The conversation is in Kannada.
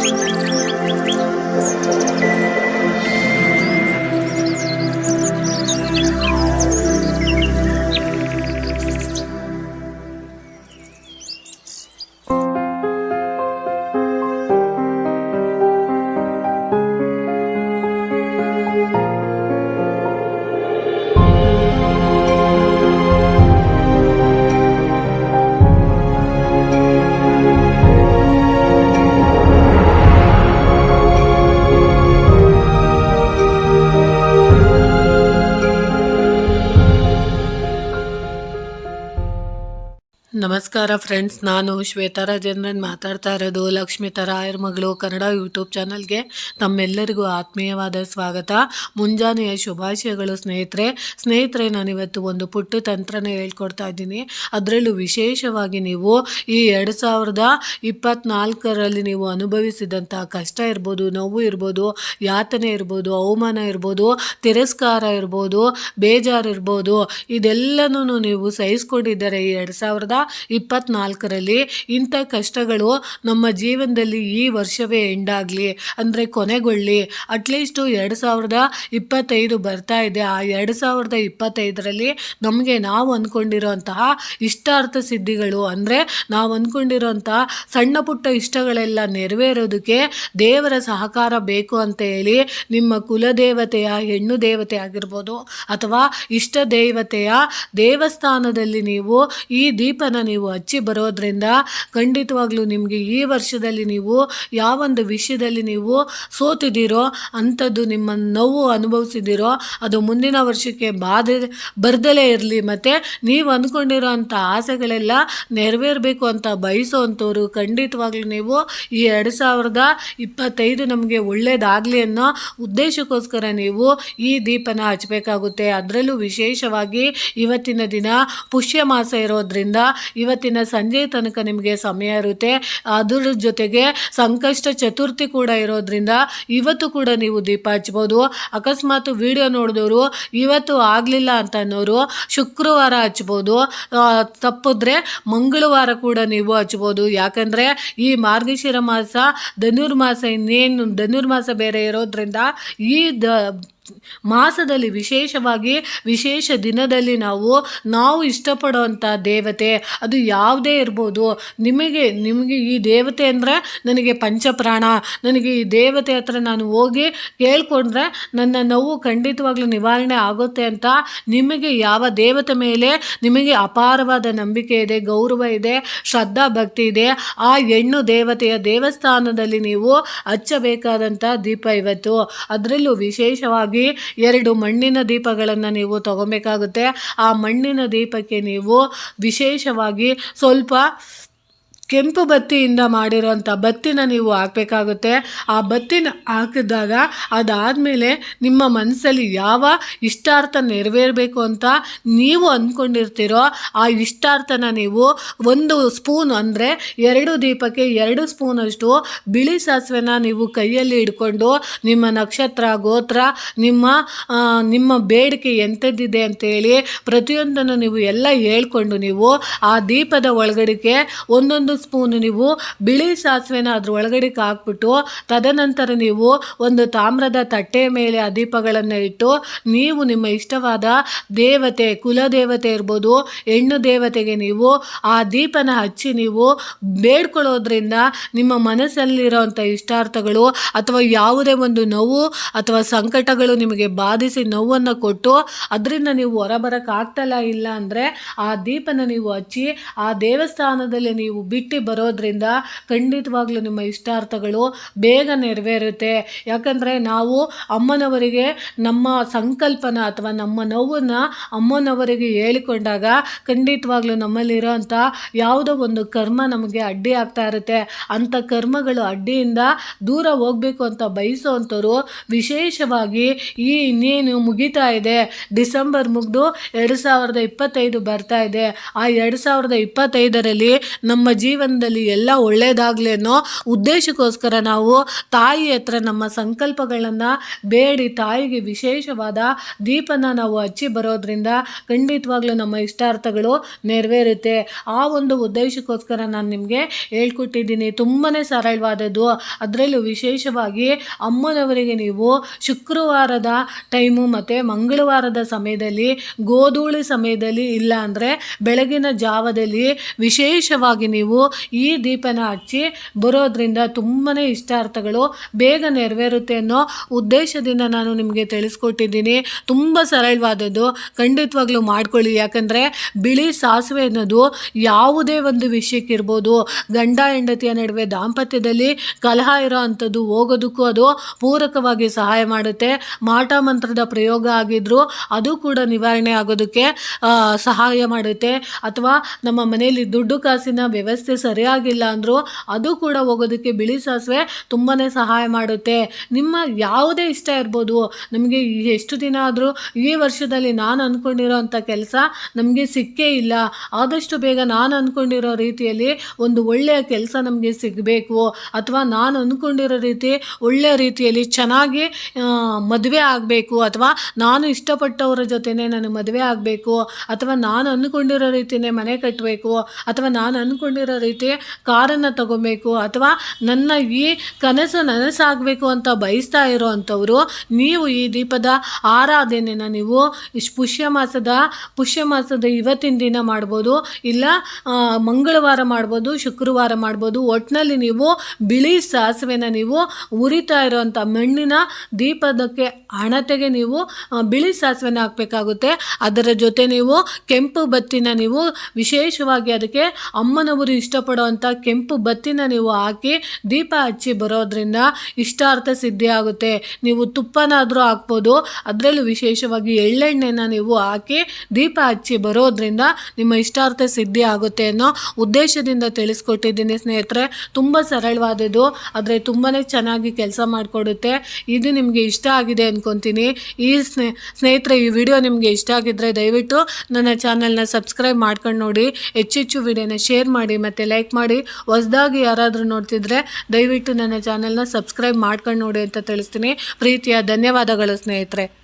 Música ನಮಸ್ಕಾರ ಫ್ರೆಂಡ್ಸ್, ನಾನು ಶ್ವೇತಾ ರಾಜೇಂದ್ರನ್ ಮಾತಾಡ್ತಾ ಇರೋದು ಲಕ್ಷ್ಮಿ ತರಾಯರ್ ಮಗಳು ಕನ್ನಡ ಯೂಟ್ಯೂಬ್ ಚಾನಲ್ಗೆ ತಮ್ಮೆಲ್ಲರಿಗೂ ಆತ್ಮೀಯವಾದ ಸ್ವಾಗತ. ಮುಂಜಾನೆಯ ಶುಭಾಶಯಗಳು ಸ್ನೇಹಿತರೆ. ಸ್ನೇಹಿತರೆ, ನಾನಿವತ್ತು ಒಂದು ಪುಟ್ಟ ತಂತ್ರನ ಹೇಳ್ಕೊಡ್ತಾ ಇದ್ದೀನಿ. ಅದರಲ್ಲೂ ವಿಶೇಷವಾಗಿ ನೀವು ಈ ಎರಡು ಸಾವಿರದ ಇಪ್ಪತ್ನಾಲ್ಕರಲ್ಲಿ ನೀವು ಅನುಭವಿಸಿದಂಥ ಕಷ್ಟ ಇರ್ಬೋದು, ನೋವು ಇರ್ಬೋದು, ಯಾತನೆ ಇರ್ಬೋದು, ಅವಮಾನ ಇರ್ಬೋದು, ತಿರಸ್ಕಾರ ಇರ್ಬೋದು, ಬೇಜಾರು ಇರ್ಬೋದು ಇದೆಲ್ಲನೂ ನೀವು ಸಹಿಸ್ಕೊಂಡಿದ್ದಾರೆ ಈ ಎರಡು ಸಾವಿರದ ಇಪ್ಪತ್ನಾಲ್ಕರಲ್ಲಿ ಇಂಥ ಕಷ್ಟಗಳು ನಮ್ಮ ಜೀವನದಲ್ಲಿ ಈ ವರ್ಷವೇ ಎಂಡಾಗಲಿ, ಅಂದರೆ ಕೊನೆಗೊಳ್ಳಿ. ಅಟ್ಲೀಸ್ಟು ಎರಡು ಸಾವಿರದ ಇಪ್ಪತ್ತೈದು ಬರ್ತಾ ಇದೆ. ಆ ಎರಡು ಸಾವಿರದ ಇಪ್ಪತ್ತೈದರಲ್ಲಿ ನಮಗೆ ನಾವು ಅಂದ್ಕೊಂಡಿರೋಂತಹ ಇಷ್ಟಾರ್ಥ ಸಿದ್ಧಿಗಳು, ಅಂದರೆ ನಾವು ಅಂದ್ಕೊಂಡಿರೋಂಥ ಸಣ್ಣ ಪುಟ್ಟ ಇಷ್ಟಗಳೆಲ್ಲ ನೆರವೇರೋದಕ್ಕೆ ದೇವರ ಸಹಕಾರ ಬೇಕು ಅಂತ ಹೇಳಿ ನಿಮ್ಮ ಕುಲದೇವತೆಯ, ಹೆಣ್ಣು ದೇವತೆ ಆಗಿರ್ಬೋದು ಅಥವಾ ಇಷ್ಟ ದೇವತೆಯ ದೇವಸ್ಥಾನದಲ್ಲಿ ನೀವು ಈ ದೀಪನ ನೀವು ಹಚ್ಚಿ ಬರೋದ್ರಿಂದ ಖಂಡಿತವಾಗ್ಲೂ ನಿಮಗೆ ಈ ವರ್ಷದಲ್ಲಿ ನೀವು ಯಾವೊಂದು ವಿಷಯದಲ್ಲಿ ನೀವು ಸೋತಿದ್ದೀರೋ ಅಂಥದ್ದು ನಿಮ್ಮ ನೋವು ಅನುಭವಿಸಿದ್ದೀರೋ ಅದು ಮುಂದಿನ ವರ್ಷಕ್ಕೆ ಬಾಧೆ, ಬರ್ದಲೇ ಇರಲಿ. ಮತ್ತು ನೀವು ಅಂದ್ಕೊಂಡಿರೋ ಅಂಥ ಆಸೆಗಳೆಲ್ಲ ನೆರವೇರಬೇಕು ಅಂತ ಬಯಸೋವಂಥವ್ರು ಖಂಡಿತವಾಗ್ಲೂ ನೀವು ಈ ಎರಡು ಸಾವಿರದ ಇಪ್ಪತ್ತೈದು ನಮಗೆ ಒಳ್ಳೆಯದಾಗಲಿ ಅನ್ನೋ ಉದ್ದೇಶಕ್ಕೋಸ್ಕರ ನೀವು ಈ ದೀಪನ ಹಚ್ಚಬೇಕಾಗುತ್ತೆ ಅದರಲ್ಲೂ ವಿಶೇಷವಾಗಿ ಇವತ್ತಿನ ದಿನ ಪುಷ್ಯ ಮಾಸ ಇರೋದ್ರಿಂದ ಇವತ್ತಿನ ಸಂಜೆ ತನಕ ನಿಮಗೆ ಸಮಯ ಇರುತ್ತೆ. ಅದರ ಜೊತೆಗೆ ಸಂಕಷ್ಟ ಚತುರ್ಥಿ ಕೂಡ ಇರೋದ್ರಿಂದ ಇವತ್ತು ಕೂಡ ನೀವು ದೀಪ ಹಚ್ಬೋದು. ಅಕಸ್ಮಾತ್ ವಿಡಿಯೋ ನೋಡಿದವರು ಇವತ್ತು ಆಗಲಿಲ್ಲ ಅಂತ ಅನ್ನೋರು ಶುಕ್ರವಾರ ಹಚ್ಬೋದು. ತಪ್ಪಿದ್ರೆ ಮಂಗಳವಾರ ಕೂಡ ನೀವು ಹಚ್ಬೋದು. ಯಾಕಂದರೆ ಈ ಮಾರ್ಗಶಿರ ಮಾಸ, ಧನುರ್ಮಾಸ ಇನ್ನೇನು, ಧನುರ್ಮಾಸ ಬೇರೆ ಇರೋದ್ರಿಂದ ಈ ದ ಮಾಸದಲ್ಲಿ ವಿಶೇಷವಾಗಿ ವಿಶೇಷ ದಿನದಲ್ಲಿ ನಾವು ನಾವು ಇಷ್ಟಪಡುವಂಥ ದೇವತೆ, ಅದು ಯಾವುದೇ ಇರ್ಬೋದು. ನಿಮಗೆ ನಿಮಗೆ ಈ ದೇವತೆ ಅಂದರೆ ನನಗೆ ಪಂಚಪ್ರಾಣ. ನನಗೆ ಈ ದೇವತೆ ಹತ್ರ ನಾನು ಹೋಗಿ ಕೇಳ್ಕೊಂಡ್ರೆ ನನ್ನ ನೋವು ಖಂಡಿತವಾಗ್ಲೂ ನಿವಾರಣೆ ಆಗುತ್ತೆ ಅಂತ ನಿಮಗೆ ಯಾವ ದೇವತೆ ಮೇಲೆ ನಿಮಗೆ ಅಪಾರವಾದ ನಂಬಿಕೆ ಇದೆ, ಗೌರವ ಇದೆ ಶ್ರದ್ಧಾ ಭಕ್ತಿ ಇದೆ, ಆ ಹೆಣ್ಣು ದೇವತೆಯ ದೇವಸ್ಥಾನದಲ್ಲಿ ನೀವು ಹಚ್ಚಬೇಕಾದಂಥ ದೀಪ ಇವತ್ತು. ಅದರಲ್ಲೂ ವಿಶೇಷವಾಗಿ ಎರಡು ಮಣ್ಣಿನ ದೀಪಗಳನ್ನು ನೀವು ತಗೊಬೇಕಾಗುತ್ತೆ. ಆ ಮಣ್ಣಿನ ದೀಪಕ್ಕೆ ನೀವು ವಿಶೇಷವಾಗಿ ಸ್ವಲ್ಪ ಕೆಂಪು ಬತ್ತಿಯಿಂದ ಮಾಡಿರೋಂಥ ಬತ್ತಿನ ನೀವು ಹಾಕಬೇಕಾಗುತ್ತೆ. ಆ ಬತ್ತಿನ ಹಾಕಿದಾಗ ಅದಾದಮೇಲೆ ನಿಮ್ಮ ಮನಸ್ಸಲ್ಲಿ ಯಾವ ಇಷ್ಟಾರ್ಥ ನೆರವೇರಬೇಕು ಅಂತ ನೀವು ಅಂದ್ಕೊಂಡಿರ್ತೀರೋ ಆ ಇಷ್ಟಾರ್ಥನ ನೀವು ಒಂದು ಸ್ಪೂನ್ ಅಂದರೆ ಎರಡು ದೀಪಕ್ಕೆ ಎರಡು ಸ್ಪೂನಷ್ಟು ಬಿಳಿ ಸಾಸಿವೆನ ನೀವು ಕೈಯಲ್ಲಿ ಹಿಡ್ಕೊಂಡು ನಿಮ್ಮ ನಕ್ಷತ್ರ, ಗೋತ್ರ, ನಿಮ್ಮ ನಿಮ್ಮ ಬೇಡಿಕೆ ಎಂಥದ್ದಿದೆ ಅಂತೇಳಿ ಪ್ರತಿಯೊಂದನ್ನು ನೀವು ಎಲ್ಲ ಹೇಳ್ಕೊಂಡು ನೀವು ಆ ದೀಪದ ಒಳಗಡೆಗೆ ಒಂದೊಂದು ಸ್ಪೂನ್ ನೀವು ಬಿಳಿ ಸಾಸಿವೆನ ಅದ್ರ ಒಳಗಡೆ ಹಾಕ್ಬಿಟ್ಟು, ತದನಂತರ ನೀವು ಒಂದು ತಾಮ್ರದ ತಟ್ಟೆಯ ಮೇಲೆ ಆ ದೀಪಗಳನ್ನು ಇಟ್ಟು, ನೀವು ನಿಮ್ಮ ಇಷ್ಟವಾದ ದೇವತೆ, ಕುಲದೇವತೆ ಇರ್ಬೋದು, ಹೆಣ್ಣು ದೇವತೆಗೆ ನೀವು ಆ ದೀಪನ ಹಚ್ಚಿ ನೀವು ಬೇಡ್ಕೊಳ್ಳೋದ್ರಿಂದ ನಿಮ್ಮ ಮನಸ್ಸಲ್ಲಿರೋವಂಥ ಇಷ್ಟಾರ್ಥಗಳು ಅಥವಾ ಯಾವುದೇ ಒಂದು ನೋವು ಅಥವಾ ಸಂಕಟಗಳು ನಿಮಗೆ ಬಾಧಿಸಿ ನೋವನ್ನು ಕೊಟ್ಟು, ಅದರಿಂದ ನೀವು ಹೊರಬರಕ್ಕಾಗ್ತಲ್ಲ ಇಲ್ಲ ಅಂದರೆ ಆ ದೀಪನ ನೀವು ಹಚ್ಚಿ, ಆ ದೇವಸ್ಥಾನದಲ್ಲಿ ನೀವು ಬಿಟ್ಟು ಬರೋದ್ರಿಂದ ಖಂಡಿತವಾಗ್ಲೂ ನಿಮ್ಮ ಇಷ್ಟಾರ್ಥಗಳು ಬೇಗ ನೆರವೇರುತ್ತೆ. ಯಾಕಂದರೆ ನಾವು ಅಮ್ಮನವರಿಗೆ ನಮ್ಮ ಸಂಕಲ್ಪನ ಅಥವಾ ನಮ್ಮ ನೋವನ್ನು ಅಮ್ಮನವರಿಗೆ ಹೇಳಿಕೊಂಡಾಗ ಖಂಡಿತವಾಗ್ಲೂ ನಮ್ಮಲ್ಲಿರೋ ಅಂಥ ಯಾವುದೋ ಒಂದು ಕರ್ಮ ನಮಗೆ ಅಡ್ಡಿ ಆಗ್ತಾ ಇರುತ್ತೆ. ಅಂಥ ಕರ್ಮಗಳು ಅಡ್ಡಿಯಿಂದ ದೂರ ಹೋಗಬೇಕು ಅಂತ ಬಯಸೋವಂಥವ್ರು ವಿಶೇಷವಾಗಿ ಈ ಇನ್ನೇನು ಮುಗಿತಾ ಇದೆ. ಡಿಸೆಂಬರ್ ಮುಗಿದು ಎರಡು ಸಾವಿರದ ಇಪ್ಪತ್ತೈದು ಬರ್ತಾ ಇದೆ. ಆ ಎರಡು ಸಾವಿರದ ಇಪ್ಪತ್ತೈದರಲ್ಲಿ ನಮ್ಮ ಜೀವನ ಜೀವನದಲ್ಲಿ ಎಲ್ಲ ಒಳ್ಳೆಯದಾಗಲಿ ಉದ್ದೇಶಕ್ಕೋಸ್ಕರ ನಾವು ತಾಯಿ ಹತ್ರ ನಮ್ಮ ಸಂಕಲ್ಪಗಳನ್ನು ಬೇಡಿ, ತಾಯಿಗೆ ವಿಶೇಷವಾದ ದೀಪನ ನಾವು ಹಚ್ಚಿ ಬರೋದ್ರಿಂದ ಖಂಡಿತವಾಗ್ಲೂ ನಮ್ಮ ಇಷ್ಟಾರ್ಥಗಳು ನೆರವೇರುತ್ತೆ. ಆ ಒಂದು ಉದ್ದೇಶಕ್ಕೋಸ್ಕರ ನಾನು ನಿಮಗೆ ಹೇಳ್ಕೊಟ್ಟಿದ್ದೀನಿ. ತುಂಬಾ ಸರಳವಾದದ್ದು. ಅದರಲ್ಲೂ ವಿಶೇಷವಾಗಿ ಅಮ್ಮನವರಿಗೆ ನೀವು ಶುಕ್ರವಾರದ ಟೈಮು ಮತ್ತು ಮಂಗಳವಾರದ ಸಮಯದಲ್ಲಿ, ಗೋಧೂಳಿ ಸಮಯದಲ್ಲಿ ಇಲ್ಲ ಅಂದರೆ ಬೆಳಗಿನ ಜಾವದಲ್ಲಿ ವಿಶೇಷವಾಗಿ ನೀವು ಈ ದೀಪನ ಹಚ್ಚಿ ಬರೋದ್ರಿಂದ ತುಂಬಾ ಇಷ್ಟಾರ್ಥಗಳು ಬೇಗ ನೆರವೇರುತ್ತೆ ಅನ್ನೋ ಉದ್ದೇಶದಿಂದ ನಾನು ನಿಮಗೆ ತಿಳಿಸ್ಕೊಟ್ಟಿದ್ದೀನಿ. ತುಂಬ ಸರಳವಾದದ್ದು. ಖಂಡಿತವಾಗ್ಲೂ ಮಾಡ್ಕೊಳ್ಳಿ. ಯಾಕಂದರೆ ಬಿಳಿ ಸಾಸಿವೆ ಅನ್ನೋದು ಯಾವುದೇ ಒಂದು ವಿಷಯಕ್ಕಿರ್ಬೋದು. ಗಂಡ ಹೆಂಡತಿಯ ನಡುವೆ ದಾಂಪತ್ಯದಲ್ಲಿ ಕಲಹ ಇರೋ ಅಂಥದ್ದು ಹೋಗೋದಕ್ಕೂ ಅದು ಪೂರಕವಾಗಿ ಸಹಾಯ ಮಾಡುತ್ತೆ. ಮಾಟ ಮಂತ್ರದ ಪ್ರಯೋಗ ಆಗಿದ್ರೂ ಅದು ಕೂಡ ನಿವಾರಣೆ ಆಗೋದಕ್ಕೆ ಸಹಾಯ ಮಾಡುತ್ತೆ. ಅಥವಾ ನಮ್ಮ ಮನೆಯಲ್ಲಿ ದುಡ್ಡು ಕಾಸಿನ ವ್ಯವಸ್ಥೆ ಸರಿಯಾಗಿಲ್ಲ ಅಂದರೂ ಅದು ಕೂಡ ಹೋಗೋದಕ್ಕೆ ಬಿಳಿ ಸಾಸಿವೆ ತುಂಬಾ ಸಹಾಯ ಮಾಡುತ್ತೆ. ನಿಮ್ಮ ಯಾವುದೇ ಇಷ್ಟ ಇರ್ಬೋದು, ನಮಗೆ ಎಷ್ಟು ದಿನ ಆದರೂ ಈ ವರ್ಷದಲ್ಲಿ ನಾನು ಅಂದ್ಕೊಂಡಿರೋ ಅಂಥ ಕೆಲಸ ನಮಗೆ ಸಿಕ್ಕೇ ಇಲ್ಲ. ಆದಷ್ಟು ಬೇಗ ನಾನು ಅಂದ್ಕೊಂಡಿರೋ ರೀತಿಯಲ್ಲಿ ಒಂದು ಒಳ್ಳೆಯ ಕೆಲಸ ನಮಗೆ ಸಿಗಬೇಕು. ಅಥವಾ ನಾನು ಅಂದ್ಕೊಂಡಿರೋ ರೀತಿ ಒಳ್ಳೆಯ ರೀತಿಯಲ್ಲಿ ಚೆನ್ನಾಗಿ ಮದುವೆ ಆಗಬೇಕು. ಅಥವಾ ನಾನು ಇಷ್ಟಪಟ್ಟವರ ಜೊತೆನೇ ನಾನು ಮದುವೆ ಆಗಬೇಕು. ಅಥವಾ ನಾನು ಅಂದ್ಕೊಂಡಿರೋ ರೀತಿಯೇ ಮನೆ ಕಟ್ಟಬೇಕು ಅಥವಾ ನಾನು ಅಂದ್ಕೊಂಡಿರೋ ರೀತಿ ಕಾರನ್ನು ತಗೋಬೇಕು ಅಥವಾ ನನ್ನ ಈ ಕನಸು ನನಸಾಗಬೇಕು ಅಂತ ಬಯಸ್ತಾ ಇರೋ ಅಂಥವ್ರು, ನೀವು ಈ ದೀಪದ ಆರಾಧನೆನ ನೀವು ಪುಷ್ಯ ಮಾಸದ ಪುಷ್ಯ ಮಾಸದ ಇವತ್ತಿನ ದಿನ ಮಾಡ್ಬೋದು, ಇಲ್ಲ ಮಂಗಳವಾರ ಮಾಡ್ಬೋದು, ಶುಕ್ರವಾರ ಮಾಡ್ಬೋದು ಒಟ್ಟಿನಲ್ಲಿ ನೀವು ಬಿಳಿ ಸಾಸಿವೆನ ನೀವು ಉರಿತಾ ಇರೋವಂಥ ಮಣ್ಣಿನ ದೀಪದಕ್ಕೆ ಹಣತೆಗೆ ನೀವು ಬಿಳಿ ಸಾಸಿವೆನ ಹಾಕಬೇಕಾಗುತ್ತೆ. ಅದರ ಜೊತೆ ನೀವು ಕೆಂಪು ಬತ್ತಿನ ನೀವು ವಿಶೇಷವಾಗಿ ಅದಕ್ಕೆ ಅಮ್ಮನವರು ಇಷ್ಟಪಡುವಂಥ ಕೆಂಪು ಬತ್ತಿನ ನೀವು ಹಾಕಿ ದೀಪ ಹಚ್ಚಿ ಬರೋದ್ರಿಂದ ಇಷ್ಟಾರ್ಥ ಸಿದ್ಧಿ ಆಗುತ್ತೆ. ನೀವು ತುಪ್ಪನಾದರೂ ಹಾಕ್ಬೋದು. ಅದರಲ್ಲೂ ವಿಶೇಷವಾಗಿ ಎಳ್ಳೆಣ್ಣೆನ ನೀವು ಹಾಕಿ ದೀಪ ಹಚ್ಚಿ ಬರೋದ್ರಿಂದ ನಿಮ್ಮ ಇಷ್ಟಾರ್ಥ ಸಿದ್ಧಿ ಆಗುತ್ತೆ ಅನ್ನೋ ಉದ್ದೇಶದಿಂದ ತಿಳಿಸ್ಕೊಟ್ಟಿದ್ದೀನಿ ಸ್ನೇಹಿತರೆ. ತುಂಬ ಸರಳವಾದದ್ದು. ಆದರೆ ತುಂಬಾ ಚೆನ್ನಾಗಿ ಕೆಲಸ ಮಾಡಿಕೊಡುತ್ತೆ. ಇದು ನಿಮಗೆ ಇಷ್ಟ ಆಗಿದೆ ಅಂದ್ಕೊತೀನಿ ಈ ಸ್ನೇ, ಸ್ನೇಹಿತರೆ, ಈ ವಿಡಿಯೋ ನಿಮಗೆ ಇಷ್ಟ ಆಗಿದ್ದರೆ ದಯವಿಟ್ಟು ನನ್ನ ಚಾನಲ್ನ ಸಬ್ಸ್ಕ್ರೈಬ್ ಮಾಡ್ಕೊಂಡು ನೋಡಿ. ಹೆಚ್ಚೆಚ್ಚು ವಿಡಿಯೋನ ಶೇರ್ ಮಾಡಿ ಮತ್ತು ಲೈಕ್ ಮಾಡಿ, ಹೊಸದಾಗಿ ಯಾರಾದರೂ ನೋಡ್ತಿದ್ರೆ ದಯವಿಟ್ಟು ನನ್ನ ಚಾನೆಲ್ನ ಸಬ್ಸ್ಕ್ರೈಬ್ ಮಾಡ್ಕೊಂಡು ನೋಡಿ ಅಂತ ತಿಳಿಸ್ತೀನಿ. ಪ್ರೀತಿಯ ಧನ್ಯವಾದಗಳು ಸ್ನೇಹಿತರೆ.